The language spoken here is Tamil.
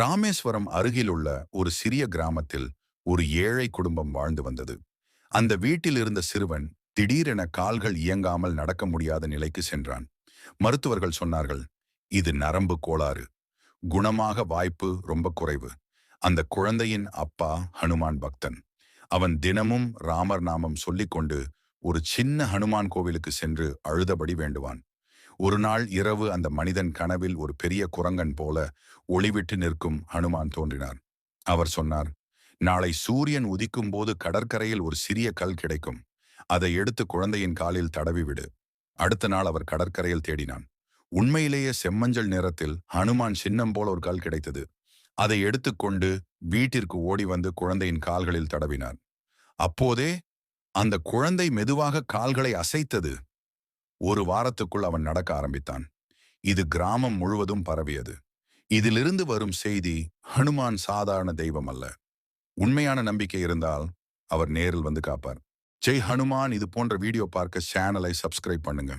ராமேஸ்வரம் அருகிலுள்ள ஒரு சிறிய கிராமத்தில் ஒரு ஏழை குடும்பம் வாழ்ந்து வந்தது. அந்த வீட்டில் இருந்த சிறுவன் திடீரென கால்கள் இயங்காமல் நடக்க முடியாத நிலைக்கு சென்றான். மருத்துவர்கள் சொன்னார்கள் இது நரம்பு கோளாறு. குணமாக வாய்ப்பு ரொம்ப குறைவு. அந்த குழந்தையின் அப்பா ஹனுமான் பக்தன். அவன் தினமும் ராமர் நாமம் சொல்லிக்கொண்டு ஒரு சின்ன ஹனுமான் கோவிலுக்கு சென்று அழுதபடி வேண்டுவான். ஒரு நாள் இரவு அந்த மனிதன் கனவில் ஒரு பெரிய குரங்கன் போல ஒளிவிட்டு நிற்கும் ஹனுமான் தோன்றினார். அவர் சொன்னார் நாளை சூரியன் உதிக்கும் போது கடற்கரையில் ஒரு சிறிய கல் கிடைக்கும். அதை எடுத்து குழந்தையின் காலில் தடவி விடு. அடுத்த நாள் அவர் கடற்கரையில் தேடினான். உண்மையிலேயே செம்மஞ்சள் நிறத்தில் ஹனுமான் சின்னம் போல ஒரு கல் கிடைத்தது. அதை எடுத்துக்கொண்டு வீட்டிற்கு ஓடி வந்து குழந்தையின் கால்களில் தடவினார். அப்போதே அந்த குழந்தை மெதுவாக கால்களை அசைத்தது. ஒரு வாரத்துக்குள் அவன் நடக்க ஆரம்பித்தான். இது கிராமம் முழுவதும் பரவியது. இதிலிருந்து வரும் செய்தி ஹனுமான் சாதாரண தெய்வம் அல்ல. உண்மையான நம்பிக்கை இருந்தால் அவர் நேரில் வந்து காப்பார். ஜெய் ஹனுமான் இது போன்ற வீடியோ பார்க்க சேனலை சப்ஸ்கிரைப் பண்ணுங்க.